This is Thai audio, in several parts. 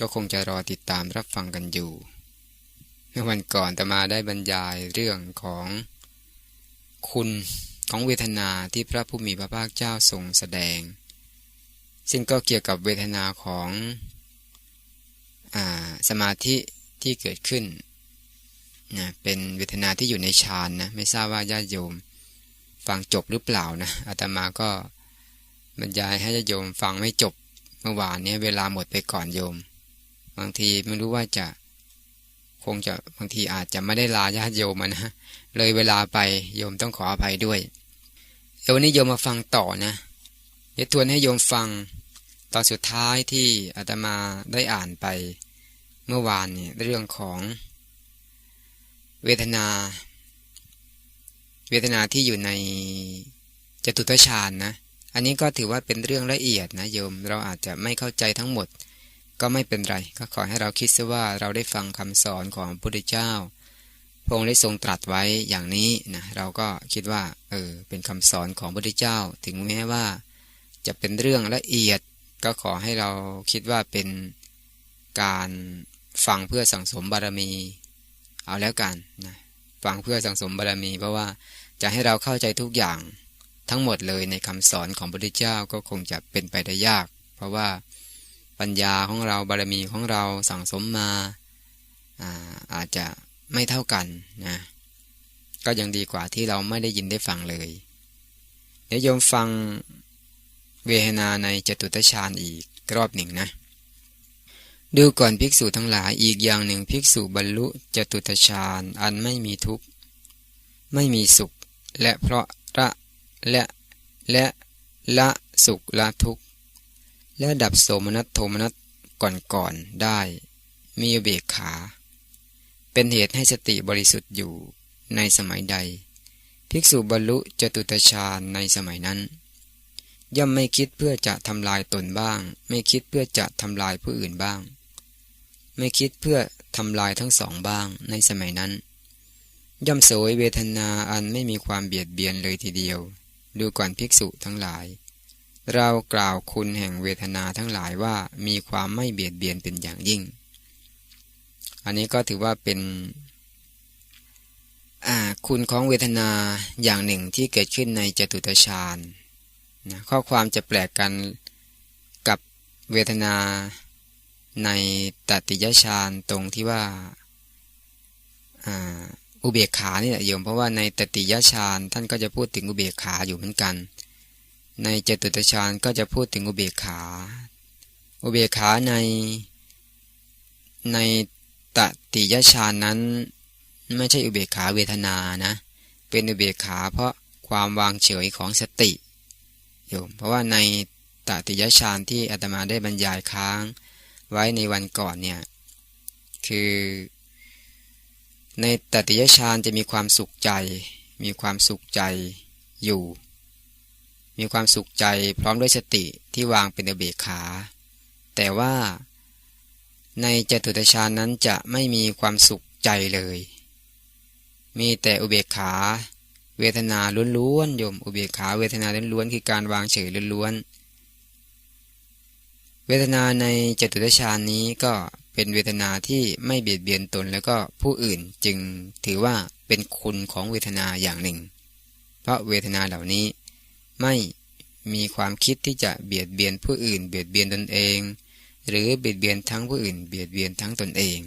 ก็คงจะรอติดตามรับฟังกันอยู่ เมื่อวันก่อนตมาได้บรรยายเรื่องของคุณของเวทนาที่พระผู้มีพระภาคเจ้าทรงแสดง ซึ่งก็เกี่ยวกับเวทนาของอสมาธิที่เกิดขึ้นนะเป็นเวทนาที่อยู่ในฌานนะ ไม่ทราบว่าญาติโยมฟังจบหรือเปล่านะอาตมาก็บรรยายให้ญาติโยมฟังไม่จบเมื่อวานนี้เวลาหมดไปก่อนโยม บางทีไม่รู้ว่าจะคงจะบางทีอาจจะไม่ได้ลาญาติโยมนะ เลยเวลาไปโยมต้องขออภัยด้วยเดี๋ยววันนี้โยมมาฟังต่อนะเดี๋ยวทวนให้โยมฟังตอนสุดท้ายที่อาตมาได้อ่านไปเมื่อวานเนี่ยเรื่องของ เวทนา เวทนาที่อยู่ในจตุตฌานนะ อันนี้ก็ถือว่าเป็นเรื่องละเอียดนะโยมเราอาจจะไม่เข้าใจทั้งหมด ก็ไม่เป็นไร ก็ขอให้เราคิดซะว่าเราได้ฟังคำสอนของพระพุทธเจ้า พระองค์ได้ทรงตรัสไว้อย่างนี้นะเราก็คิดว่าเออเป็นคำสอนของพระพุทธเจ้า ถึงแม้ว่า จะเป็นเรื่องละเอียด ก็ขอให้เราคิดว่าเป็นการฟังเพื่อสั่งสมบารมี เอาแล้วกันนะฟังเพื่อสั่งสมบารมี เพราะว่าจะให้เราเข้าใจทุกอย่างทั้งหมดเลยในคำสอนของพระพุทธเจ้าก็คงจะเป็นไปได้ยาก เพราะว่า ปัญญาของเราบารมีของเราสั่งสมมาอาอาจจะไม่เท่ากันนะก็ยังดีกว่าที่เราไม่ได้ยินได้ฟังเลยเดี๋ยวโยมฟังเวทนาในจตุตฌานอีกรอบหนึ่งนะ ดูก่อนภิกษุทั้งหลายอีกอย่างหนึ่งภิกษุบรรลุจตุตฌานอันไม่มีทุกข์ ไม่มีสุข และเพราะละและและละสุขละทุกข์ และดับโสมนัสโทมนัสก่อนๆได้ มีเบกขา เป็นเหตุให้สติบริสุทธิ์อยู่ในสมัยใด ภิกษุบรรลุจตุตฌานในสมัยนั้น ย่อมไม่คิดเพื่อจะทำลายตนบ้าง ไม่คิดเพื่อจะทำลายผู้อื่นบ้าง ไม่คิดเพื่อทำลายทั้งสองบ้างในสมัยนั้น ย่อมโสยเวทนาอันไม่มีความเบียดเบียนเลยทีเดียว ดูก่อนภิกษุทั้งหลาย เรากล่าวคุณแห่งเวทนาทั้งหลายว่ามีความไม่เบียดเบียนเป็นอย่างยิ่ง อันนี้ก็ถือว่าเป็นคุณของเวทนาอย่างหนึ่งที่เกิดขึ้นในจตุตฌานนะข้อความจะแปลกกันกับเวทนาในตติยฌานตรงที่ว่าอุเบกขานี่แหละโยมเพราะว่าในตติยฌานท่านก็จะพูดถึงอุเบกขาอยู่เหมือนกัน ในเจตุตฌานก็จะพูดถึงอุเบกขา อุเบกขาใน ในตติยฌานนั้น ไม่ใช่อุเบกขาเวทนานะ เป็นอุเบกขาเพราะความวางเฉยของสติโยมเพราะว่าในตติยฌานที่อาตมาได้บรรยายค้างไว้ในวันก่อนเนี่ยคือในตติยฌานจะมีความสุขใจ มีความสุขใจอยู่ มีความสุขใจพร้อมด้วยสติที่วางเป็นอเบกขา แต่ว่า ในจตุตฌานนั้นจะไม่มีความสุขใจเลย มีแต่อุเบกขา เวทนาล้วนๆโยมอุเบกขาเวทนาล้วนๆคือการวางเฉยล้วนๆเวทนาในจตุตฌานนี้ก็เป็นเวทนาที่ไม่เบียดเบียนตนแล้วก็ผู้อื่นจึงถือว่าเป็นคุณของเวทนาอย่างหนึ่ง เพราะเวทนาเหล่านี้ ไม่มีความคิดที่จะเบียดเบียนผู้อื่น เบียดเบียนตนเอง หรือเบียดเบียนทั้งผู้อื่น เบียดเบียนทั้งตนเอง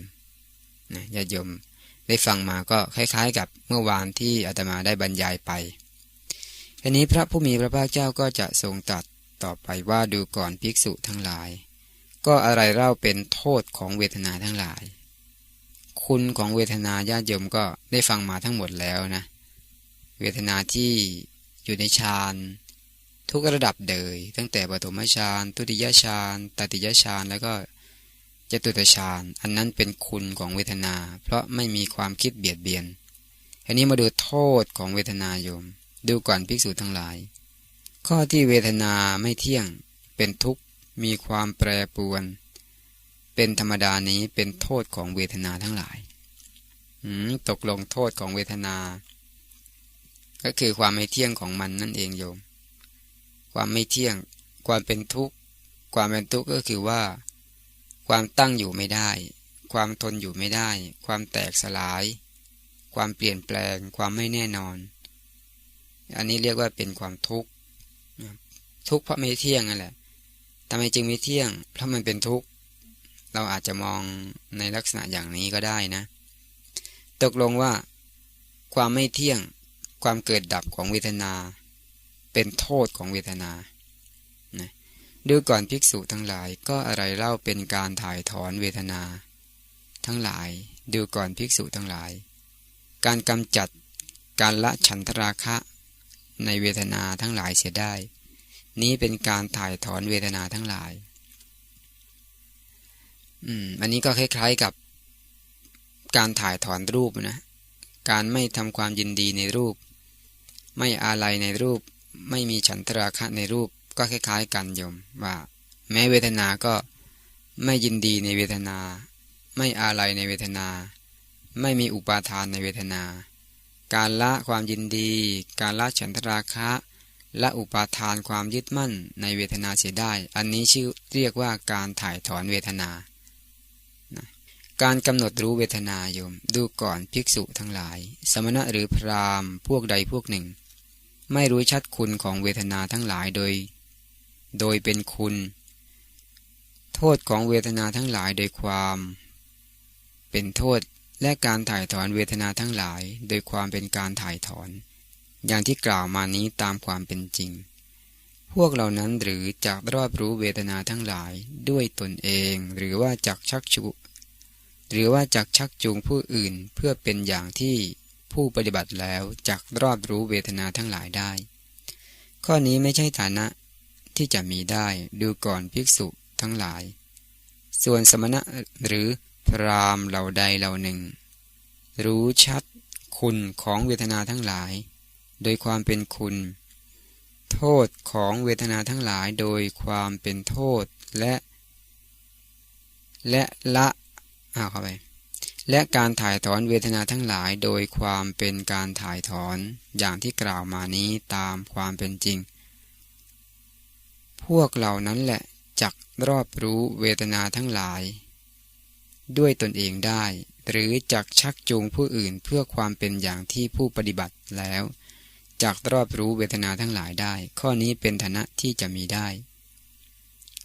นะญาติโยมได้ฟังมาก็คล้าย ๆ กับเมื่อวานที่อาตมาได้บรรยายไปทีนี้พระผู้มีพระภาคเจ้าก็จะทรงตัดต่อไปว่าดูก่อนภิกษุทั้งหลาย ก็อะไรเล่าเป็นโทษของเวทนาทั้งหลาย คุณของเวทนาญาติโยมก็ได้ฟังมาทั้งหมดแล้วนะ เวทนาที่อยู่ในฌาน ทุกระดับเดยตั้งแต่ปฐมฌานทุติยฌานตติยฌานแล้วก็จตุตฌานอันนั้นเป็นคุณของเวทนา เพราะไม่มีความคิดเบียดเบียนอันนี้มาดูโทษของเวทนาโยม ดูก่อนภิกษุทั้งหลาย ข้อที่เวทนาไม่เที่ยงเป็นทุกข์มีความแปรปรวน เป็นธรรมดานี้เป็นโทษของเวทนาทั้งหลายตกลงโทษของเวทนา ก็คือความไม่เที่ยงของมันนั่นเองโยม ความไม่เที่ยง ความเป็นทุกข์ ความเป็นทุกข์ก็คือว่า ความตั้งอยู่ไม่ได้ ความทนอยู่ไม่ได้ ความแตกสลาย ความเปลี่ยนแปลง ความไม่แน่นอน อันนี้เรียกว่าเป็นความทุกข์ ทุกข์เพราะไม่เที่ยงนั่นแหละทำไมจึงไม่เที่ยง เพราะมันเป็นทุกข์ เราอาจจะมองในลักษณะอย่างนี้ก็ได้นะ ตกลงว่า ความไม่เที่ยง ความเกิดดับของเวทนา เป็นโทษของเวทนานะดูก่อนภิกษุทั้งหลายก็อะไรเล่าเป็นการถ่ายถอนเวทนา ทั้งหลายดูก่อนภิกษุทั้งหลาย การกำจัดการละฉันทราคะ ในเวทนาทั้งหลายเสียได้ นี้เป็นการถ่ายถอนเวทนาทั้งหลาย อืม อันนี้ก็คล้ายๆกับการถ่ายถอนรูปนะ การไม่ทำความยินดีในรูป ไม่อาลัยในรูป ไม่มีฉันทราคะในรูปก็คล้ายๆกันโยมว่า แม้เวทนาก็ไม่ยินดีในเวทนา ไม่อาลัยในเวทนา ไม่มีอุปาทานในเวทนา การละความยินดี การละฉันทราคะและอุปาทานความยึดมั่นในเวทนาเสียได้ อันนี้ชื่อเรียกว่าการถ่ายถอนเวทนา การกำหนดรู้เวทนาโยม ดูก่อนภิกษุทั้งหลาย สมณะหรือพราหมณ์พวกใดพวกหนึ่ง ไม่รู้ชัดคุณของเวทนาทั้งหลายโดย โดยเป็นคุณ โทษของเวทนาทั้งหลายโดยความ เป็นโทษและการถ่ายถอนเวทนาทั้งหลาย โดยความเป็นการถ่ายถอน อย่างที่กล่าวมานี้ตามความเป็นจริง พวกเหล่านั้นหรือจากรอบรู้เวทนาทั้งหลายด้วยตนเอง หรือว่าจากชักชุหรือว่าจักชักจูงผู้อื่นเพื่อเป็นอย่างที่ ผู้ปฏิบัติแล้วจักรอบรู้เวทนาทั้งหลายได้ ข้อนี้ไม่ใช่ฐานะที่จะมีได้ดูก่อนภิกษุทั้งหลาย ส่วนสมณะหรือพรามเหล่าใดเหล่าหนึ่ง รู้ชัดคุณของเวทนาทั้งหลาย โดยความเป็นคุณ โทษของเวทนาทั้งหลายโดยความเป็นโทษและ และละเอาเข้าไป และการถ่ายถอนเวทนาทั้งหลายโดยความเป็นการถ่ายถอนอย่างที่กล่าวมานี้ตามความเป็นจริง พวกเหล่านั้นแหละจักรอบรู้เวทนาทั้งหลาย ด้วยตนเองได้ หรือจักชักจูงผู้อื่นเพื่อความเป็นอย่างที่ผู้ปฏิบัติแล้วจักรอบรู้เวทนาทั้งหลายได้ ข้อนี้เป็นฐานะที่จะมีได้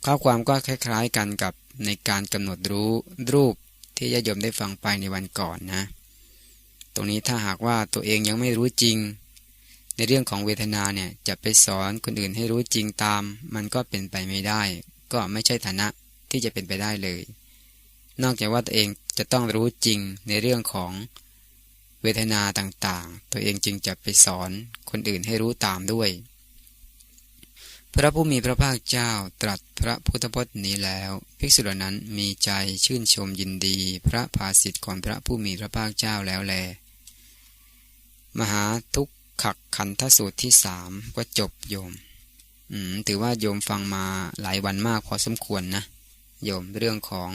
ข้อความก็คล้ายๆกันกับในการกำหนดรู้รูป ที่ญาโยมได้ฟังไปในวันก่อนนะ ตรงนี้ถ้าหากว่าตัวเองยังไม่รู้จริง ในเรื่องของเวทนาเนี่ยจะไปสอนคนอื่นให้รู้จริงตาม มันก็เป็นไปไม่ได้ ก็ไม่ใช่ฐานะที่จะเป็นไปได้เลย นอกจากว่าตัวเองจะต้องรู้จริงในเรื่องของเวทนาต่างๆ ตัวเองจึงจะไปสอนคนอื่นให้รู้ตามด้วย พระผู้มีพระภาคเจ้าตรัสพระพุทธพจน์นี้แล้ว ภิกษุเหล่านั้นมีใจชื่นชมยินดี พระภาสิทธิ์ของพระผู้มีพระภาคเจ้าแล้วแล มหาทุกขักขันธสูตรที่สามก็จบโยม อืมถือว่าโยมฟังมาหลายวันมากพอสมควรนะ โยมเรื่องของ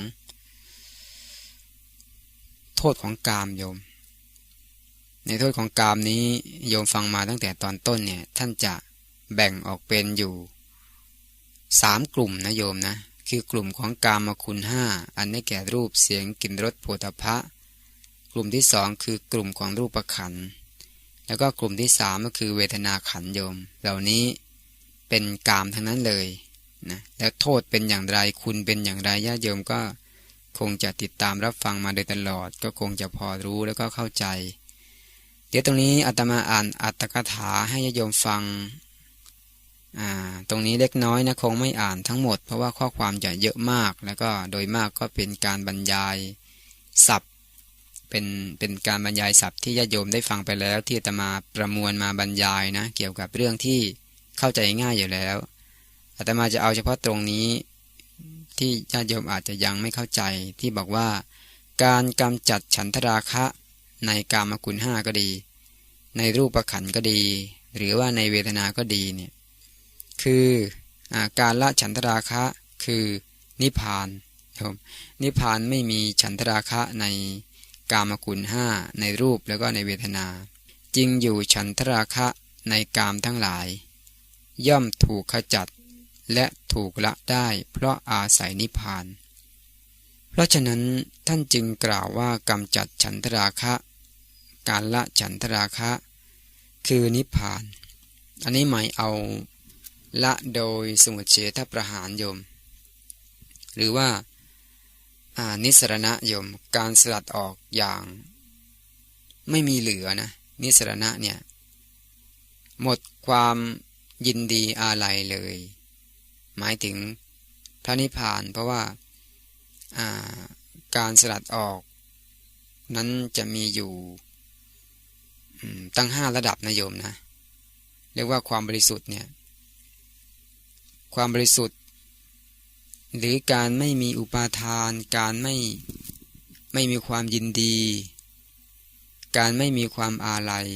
โทษของกามโยม ในโทษของกามนี้ โยมฟังมาตั้งแต่ตอนต้นเนี่ย ท่านจะ แบ่งออกเป็นอยู่สามกลุ่มนะโยมนะ คือกลุ่มของกามคุณห้าอันได้แก่รูปเสียงกลิ่นรสโผฏฐะกลุ่มที่สองคือกลุ่มของรูปขัน แล้วก็กลุ่มที่สามก็คือเวทนาขันโยม เหล่านี้เป็นกามทั้งนั้นเลยนะแล้วโทษเป็นอย่างไรคุณเป็นอย่างไรญาติโยมก็คงจะติดตามรับฟังมาโดยตลอด ก็คงจะพอรู้แล้วก็เข้าใจ เดี๋ยวตรงนี้อาตมาอ่านอัตถกถาให้ญาติโยมฟัง ตรงนี้เล็กน้อยนะคงไม่อ่านทั้งหมด เพราะว่าข้อความจะเยอะมาก แล้วก็โดยมากก็เป็นการบรรยายศัพท์ เป็นเป็นการบรรยายศัพท์ที่ญาติโยมได้ฟังไปแล้ว ที่จะมาประมวลมาบรรยายนะ เกี่ยวกับเรื่องที่เข้าใจง่ายอยู่แล้วอาตมาจะเอาเฉพาะตรงนี้ ที่ญาติโยมอาจจะยังไม่เข้าใจที่บอกว่า การกำจัดฉันทราคะในกามกุลห้าก็ดี ในรูปขันก็ดี หรือว่าในเวทนาก็ดีเนี่ย คืออการละฉันทราคะคือนิพพานครับนิพพานไม่มีฉันทราคะในกามกุลห้าในรูปแล้วก็ในเวทนา จริงอยู่ฉันทราคะในกามทั้งหลาย ย่อมถูกขจัดและถูกละได้เพราะอาศัยนิพพาน เพราะฉะนั้นท่านจึงกล่าวว่ากำจัดฉันทราคะ การละฉันทราคะ คือนิพพาน อันนี้หมายเอา ละโดยสมุทเฉทประหารโยม หรือว่านิสรณะโยม การสลัดออกอย่าง ไม่มีเหลือนะ นิสรณะเนี่ย หมดความยินดีอาลัยเลย หมายถึงพระนิพพานเพราะว่าการสลัดออก นั้นจะมีอยู่ตั้งห้าระดับนะโยมนะ เรียกว่าความบริสุทธิ์เนี่ย ความบริสุทธิ์ หรือการไม่มีอุปาทาน การไม่ไม่มีความยินดี การไม่มีความอาลัย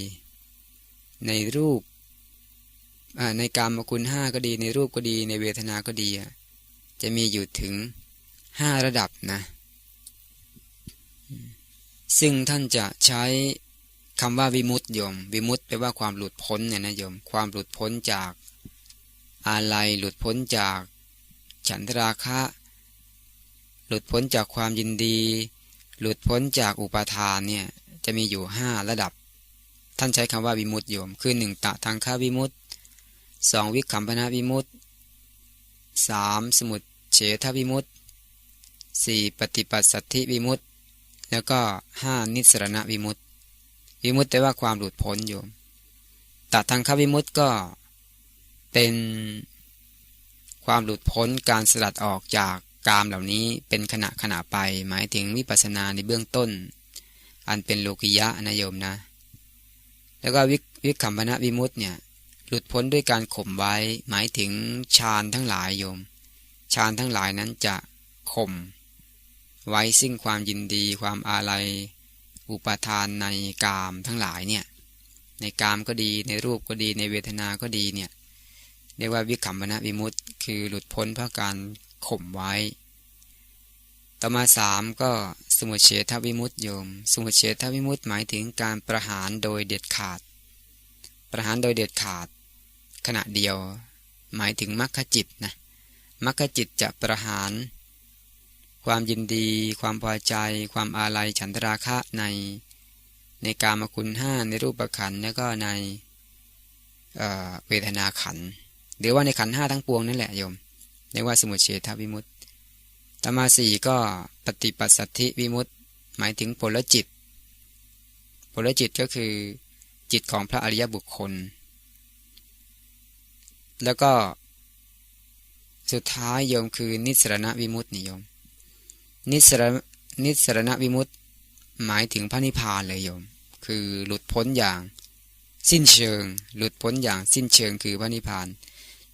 ในรูปในกามคุณห้าก็ดีในรูปก็ดีในเวทนาก็ดี จะมีอยู่ถึงห้าระดับนะ ซึ่งท่านจะใช้คำว่าวิมุตติยม วิมุตติแปลว่าความหลุดพ้นเนี่ยนะโยม ความหลุดพ้นจาก อะไรหลุดพ้นจาก ฉันทราคะ หลุดพ้นจากความยินดี หลุดพ้นจากอุปาทานเนี่ยจะมีอยู่ห้าระดับ ท่านใช้คำว่าวิมุตติโยม คือหนึ่งตะทางข้าวิมุตติสองวิคัมพนาวิมุตติสามสมุดเฉทวิมุตติสี่ปฏิปัสสัทธิวิมุตติแล้วก็ห้านิสรณวิมุตติวิมุตติแปลว่าความหลุดพ้นโยมตะทางข้าวิมุตติก็ เป็นความหลุดพ้นการสลัดออกจากกามเหล่านี้เป็นขณะขณะไป หมายถึงวิปัสสนาในเบื้องต้น อันเป็นโลกิยะนะโยมนะ แล้วก็วิวิคัมพนะวิมุตเนี่ยหลุดพ้นด้วยการข่มไว้ หมายถึงฌานทั้งหลายโยมฌานทั้งหลายนั้นจะข่ม ไว้ซึ่งความยินดีความอาลัย อุปทานในกามทั้งหลายเนี่ยในกามก็ดีในรูปก็ดีในเวทนาก็ดีเนี่ย เรียกว่าวิคัมมณวิมุตต์คือหลุดพ้นเพราะการข่มไว้ ต่อมาสามก็สมุเฉทวิมุตต์โยม สมุเฉทวิมุตต์หมายถึงการประหารโดยเด็ดขาด ประหารโดยเด็ดขาด ขณะเดียว หมายถึงมรรคจิตนะมรรคจิตจะประหาร ความยินดี ความพอใจ ความอาลัยฉันทราคะใน ในกามคุณห้าในรูปขันแล้วก็ในเวทนาขัน หรือว่าในขันห้าทั้งปวงนั่นแหละโยมเรียกว่าสมุทเฉทวิมุตติตมาสี่ก็ปฏิปัสสัทธิวิมุตติ หมายถึงผลจิตผลจิตก็คือจิตของพระอริยบุคคล แล้วก็สุดท้ายโยมคือนิสรณวิมุตตินิยม นิสรนิสรณวิมุตติ หมายถึงพระนิพพานเลยโยม คือหลุดพ้นอย่าง สิ้นเชิง หลุดพ้นอย่างสิ้นเชิงคือพระนิพพาน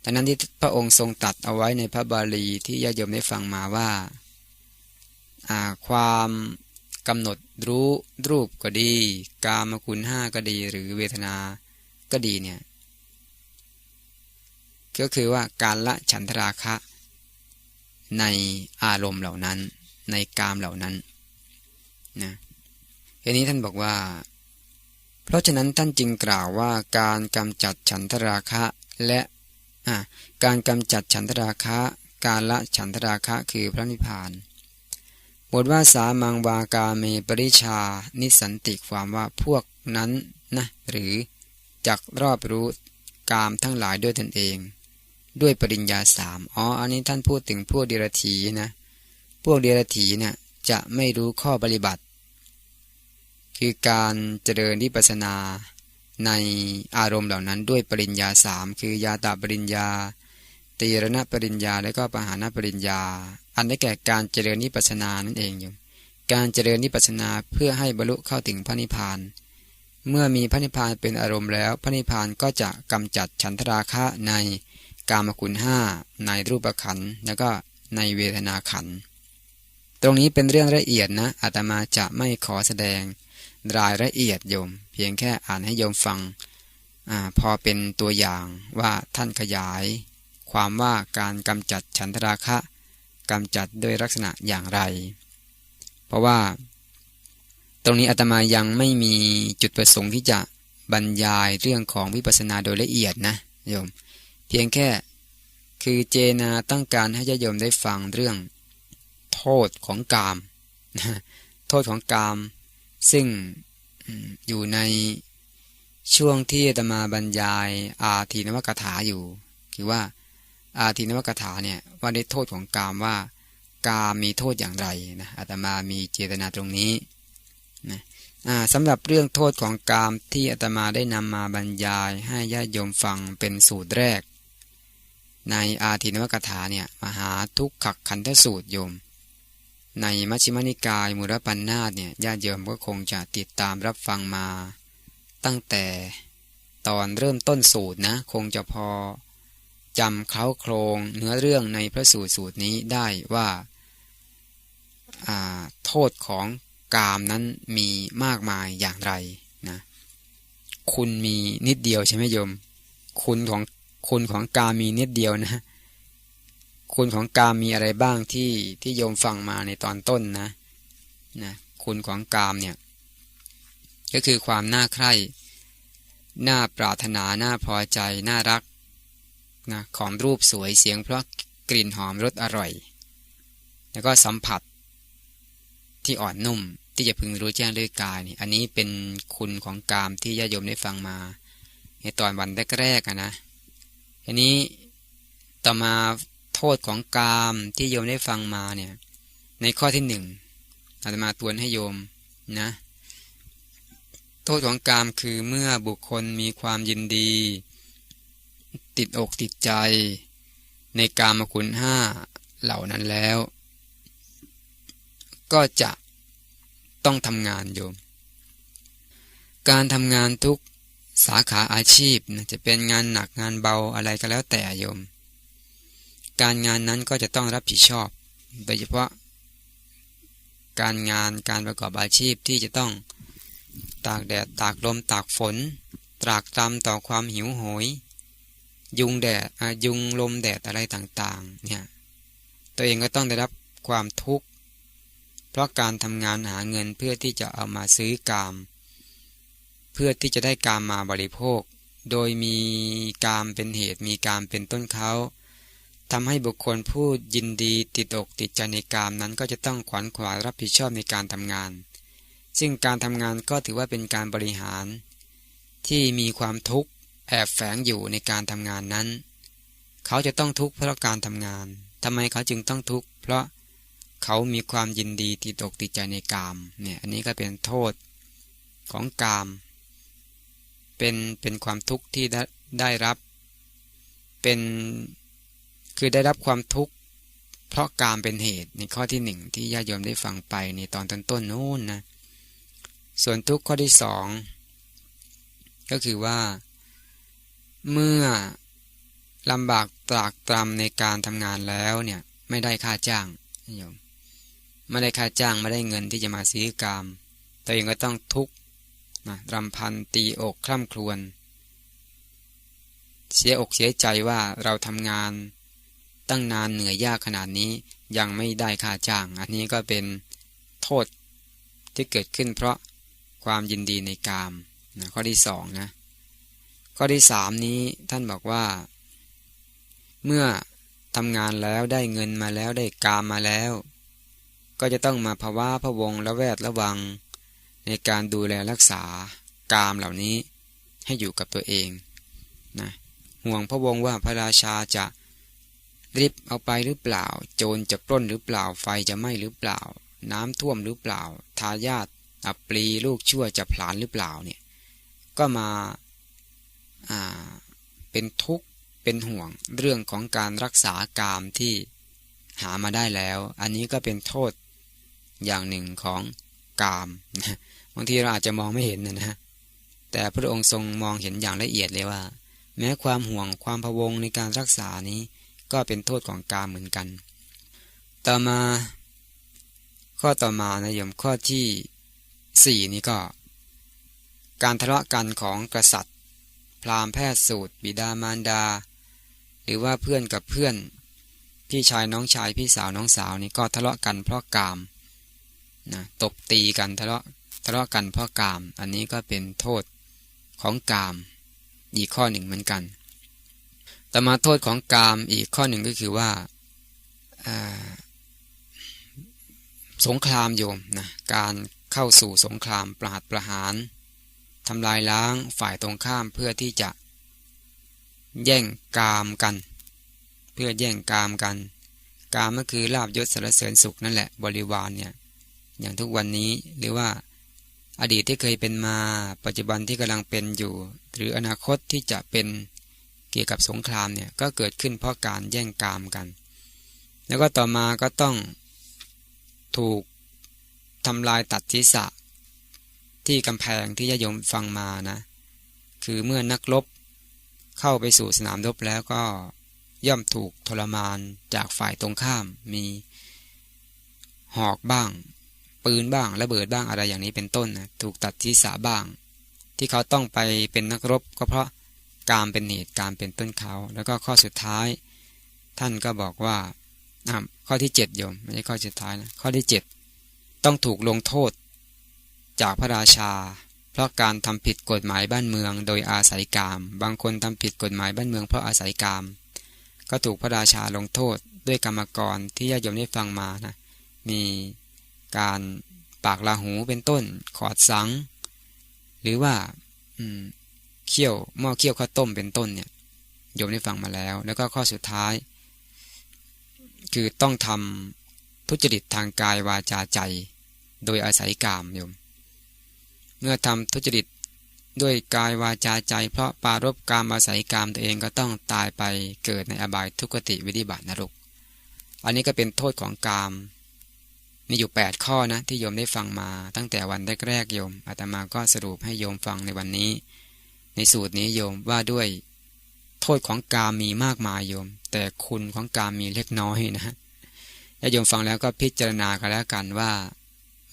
ดังนั้นที่พระองค์ทรงตัดเอาไว้ในพระบาลีที่ญาติโยมได้ฟังมาว่า ความกำหนดรู้รูปก็ดี กามคุณห้าก็ดี หรือเวทนาก็ดีเนี่ยก็คือว่าการละฉันทราคะ ในอารมณ์เหล่านั้น ในกามเหล่านั้นนะทีนี้ท่านบอกว่า เพราะฉะนั้นท่านจึงกล่าวว่าการกำจัดฉันทราคะและ การกำจัดฉันทราคะ การละฉันทราคะคือพระนิพพานบทว่าสามังวากาเมปริชา นิสันติความว่าพวกนั้นนะหรือจักรอบรู้กามทั้งหลายด้วยตนเอง ด้วยปริญญาสามอ๋ออันนี้ท่านพูดถึงพวกเดรัจฉีนะ พวกเดรัจฉีเนี่ยจะไม่รู้ข้อปฏิบัติ คือการเจริญวิปัสนา ในอารมณ์เหล่านั้นด้วยปริญญาสามคือยาตาปริญญา ตีรณปริญญาและก็ปหานปริญญา อันได้แก่การเจริญนิพพานานั่นเองอยู่การเจริญนิพพานาเพื่อให้บรรลุเข้าถึงพระนิพพาน เมื่อมีพระนิพพานเป็นอารมณ์แล้ว พระนิพพานก็จะกำจัดฉันทราคะในกามคุณห้าในรูปขันแล้วก็ในเวทนาขัน ตรงนี้เป็นเรื่องละเอียดนะอาตมาจะไม่ขอแสดงรายละเอียดโยม เพียงแค่อ่านให้โยมฟังอพอเป็นตัวอย่างว่าท่านขยาย ความว่าการกำจัดฉันทราคะกำจัดด้วยลักษณะอย่างไร เพราะว่า ตรงนี้อาตมายังไม่มีจุดประสงค์ที่จะบรรยายเรื่องของวิปัสสนาโดยละเอียดนะโยม เพียงแค่คือเจนาต้องการให้ญาโยมได้ฟังเรื่อง โทษของกาม โทษของกาม ซึ่ง อยู่ในช่วงที่อาตมาบรรยาย อาทีนวกถาอยู่ คือว่า อาทีนวกถาเนี่ยว่าได้โทษของกามว่ากามมีโทษอย่างไรนะอาตมามีเจตนาตรงนี้นะสำหรับเรื่องโทษของกามที่อาตมาได้นำมาบรรยายให้ญาติโยมฟังเป็นสูตรแรก ในอาทินวกถาเนี่ยมหาทุกขขันธสูตรโยม ในมัชฌิมนิกายมุรปันนาตเนี่ยญาติโยมก็คงจะติดตามรับฟังมา ตั้งแต่ตอนเริ่มต้นสูตรนะคงจะพอจำเขาโครงเนื้อเรื่องในพระสูตรสูตรนี้ได้ว่าโทษของกามนั้นมีมากมายอย่างไรนะคุณมีนิดเดียวใช่ไหมโยม คุณของคุณของกามมีนิดเดียวนะ คุณของกามมีอะไรบ้างที่ที่โยมฟังมาในตอนต้นนะนะคุณของกามเนี่ยก็คือความน่าใคร่น่าปรารถนาน่าพอใจน่ารักนะของรูปสวยเสียงเพราะกลิ่นหอมรสอร่อย แล้วก็สัมผัสที่อ่อนนุ่มที่จะพึงรู้แจ้งด้วยกายนี่อันนี้เป็นคุณของกามที่ญาโยมได้ฟังมา ในตอนวันแรกๆนะอันนี้ต่อมา ษของกามที่โยมได้ฟังมาเนี่ย ในข้อที่หนึ่งอาตมาตวนให้โยมนะ โทษของกามคือเมื่อบุคคลมีความยินดี ติดอกติดใจ ในกามคุณห้าเหล่านั้นแล้ว ก็จะต้องทำงานโยม การทำงานทุกสาขาอาชีพจะเป็นงานหนักงานเบาอะไรก็แล้วแต่โยม การงานนั้นก็จะต้องรับผิดชอบ โดยเฉพาะ การงานการประกอบอาชีพที่จะต้องตากแดดตากลมตากฝน ตรากตำต่อความหิวโหย ยุงแดดยุงลมแดดอะไรต่างๆเนี่ยตัวเองก็ต้องได้รับความทุกข์ เพราะการทำงานหาเงินเพื่อที่จะเอามาซื้อกาม เพื่อที่จะได้กามมาบริโภค โดยมีกามเป็นเหตุมีกามเป็นต้นเขา ทำให้บุคคลผู้ยินดีติดอกติดใจในกามนั้นก็จะต้องขวัญขวายรับผิดชอบในการทำงาน ซึ่งการทำงานก็ถือว่าเป็นการบริหาร ที่มีความทุกข์แอบแฝงอยู่ในการทำงานนั้น เขาจะต้องทุกข์เพราะการทำงานทำไมเขาจึงต้องทุกข์เพราะเขามีความยินดีติดตกติดใจในกามเนี่ยอันนี้ก็เป็นโทษของกาม เป็นเป็นความทุกข์ที่ได้ได้รับ เป็น คือได้รับความทุกข์เพราะกามเป็นเหตุในข้อที่หนึ่งที่ญาติโยมได้ฟังไปในตอนต้นต้นนู้นนะ ส่วนทุกข์ข้อที่สองก็คือว่า เมื่อลำบากตรากตรำในการทำงานแล้วเนี่ยไม่ได้ค่าจ้างโยมไม่ได้ค่าจ้างไม่ได้เงินที่จะมาซื้อกามตัวเองก็ต้องทุกข์นะรำพันตีอกคร่ำครวญเสียอกเสียใจว่าเราทำงาน ตั้งนานเหนื่อยยากขนาดนี้ยังไม่ได้ค่าจ้าง อันนี้ก็เป็นโทษที่เกิดขึ้นเพราะความยินดีในกามนะข้อที่สองนะข้อที่สามนี้ท่านบอกว่า เมื่อทำงานแล้วได้เงินมาแล้วได้กามมาแล้ว ก็จะต้องมาภาวะพะวงและแวดระวัง ในการดูแลรักษากามเหล่านี้ให้อยู่กับตัวเองนะห่วงพระวงว่าพระราชาจะ ริบเอาไปหรือเปล่า โจรจะปล้นหรือเปล่า ไฟจะไหม้หรือเปล่า น้ำท่วมหรือเปล่า ทายาทอัปลีลูกชั่วจะผลาญหรือเปล่าเนี่ย ก็มาอ่าเป็นทุกข์เป็นห่วงเรื่องของการรักษากามที่หามาได้แล้ว อันนี้ก็เป็นโทษอย่างหนึ่งของกามบางทีเราอาจจะมองไม่เห็นนะฮะแต่พระองค์ทรงมองเห็นอย่างละเอียดเลยว่า แม้ความห่วงความพะวงในการรักษานี้ ก็เป็นโทษของกามเหมือนกัน ต่อมา ข้อต่อมานะโยมข้อที่สี่นี่ก็ การทะเลาะกันของกษัตริย์ พราหมณ์แพทย์สูตร บิดามารดา หรือว่าเพื่อนกับเพื่อน พี่ชายน้องชายพี่สาวน้องสาวนี่ก็ทะเลาะกันเพราะกามนะตบตีกันทะเลาะทะเลาะกันเพราะกาม อันนี้ก็เป็นโทษของกาม อีกข้อหนึ่งเหมือนกัน ต่มาโทษของกามอีกข้อหนึ่งก็คือว่าสงครามโยมนะการเข้าสู่สงครามประหัตประหารทำลายล้างฝ่ายตรงข้ามเพื่อที่จะ แย่งกามกัน เพื่อแย่งกามกัน กามก็คือลาบยศสารเสริญสุขนั่นแหละบริวารเนี่ยอย่างทุกวันนี้หรือว่าอดีตที่เคยเป็นมาปัจจุบันที่กำลังเป็นอยู่ หรืออนาคตที่จะเป็น เกี่ยวกับสงครามเนี่ยก็เกิดขึ้นเพราะการแย่งกามกัน แล้วก็ต่อมาก็ต้องถูกทำลายตัดศีรษะ ที่กำแพงที่ญาโยมฟังมานะ คือเมื่อนักรบเข้าไปสู่สนามรบแล้วก็ย่อมถูกทรมานจากฝ่ายตรงข้ามมีหอกบ้าง ปืนบ้างระเบิดบ้างอะไรอย่างนี้เป็นต้นนะถูกตัดศีรษะบ้าง ที่เขาต้องไปเป็นนักรบก็เพราะ การเป็นเหตุการเป็นต้นเขา แล้วก็ข้อสุดท้าย ท่านก็บอกว่าข้อที่เจ็ดโยมไม่ใช่ข้อสุดท้ายนะข้อที่เจ็ดต้องถูกลงโทษ จากพระราชา เพราะการทำผิดกฎหมายบ้านเมือง โดยอาศัยกาม บางคนทำผิดกฎหมายบ้านเมืองเพราะอาศัยกาม ก็ถูกพระราชาลงโทษด้วยกรรมกรที่ญาติโยมได้ฟังมานะมีการปากลาหูเป็นต้นขอดสัง หรือว่า เคี่ยวหม้อเคี่ยวข้าวต้มเป็นต้นเนี่ยโยมได้ฟังมาแล้ว แล้วก็ข้อสุดท้าย คือต้องทำทุจริตทางกายวาจาใจ โดยอาศัยกามโยม เมื่อทำทุจริตด้วยกายวาจาใจ เพราะปารบกามอาศัยกามตัวเองก็ต้องตายไปเกิดในอบายทุกติวิธิบัตินรก อันนี้ก็เป็นโทษของกามมีอยู่ 8 ข้อนะที่โยมได้ฟังมาตั้งแต่วันแรกๆโยมอาตมาก็สรุปให้โยมฟังในวันนี้ ในสูตรนี้โยมว่าด้วย โทษของกามมีมากมายโยม แต่คุณของกามมีเล็กน้อยนะถ้าโยมฟังแล้วก็พิจารณากันแล้วกันว่า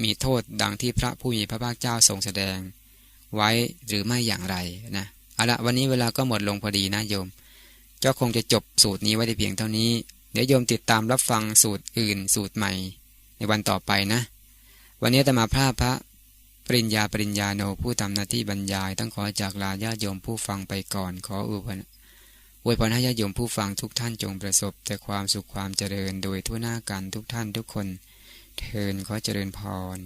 มีโทษดังที่พระผู้มีพระภาคเจ้าทรงแสดง ไว้หรือไม่อย่างไรนะเอาละวันนี้เวลาก็หมดลงพอดีนะโยม เจ้าคงจะจบสูตรนี้ไว้เพียงเท่านี้ เดี๋ยวโยมติดตามรับฟังสูตรอื่นสูตรใหม่ ในวันต่อไปนะ วันนี้จะมาพระพระ ริญญาปริญญาโนผู้ทำหน้าที่บรรยาย ต้องขอจากลาญาโยมผู้ฟังไปก่อน ขออวยพรอวยพรให้ญาโยมผู้ฟังทุกท่านจงประสบ แต่ความสุขความเจริญโดยทั่วหน้ากันทุกท่านทุกคน เทินขอเจริญพร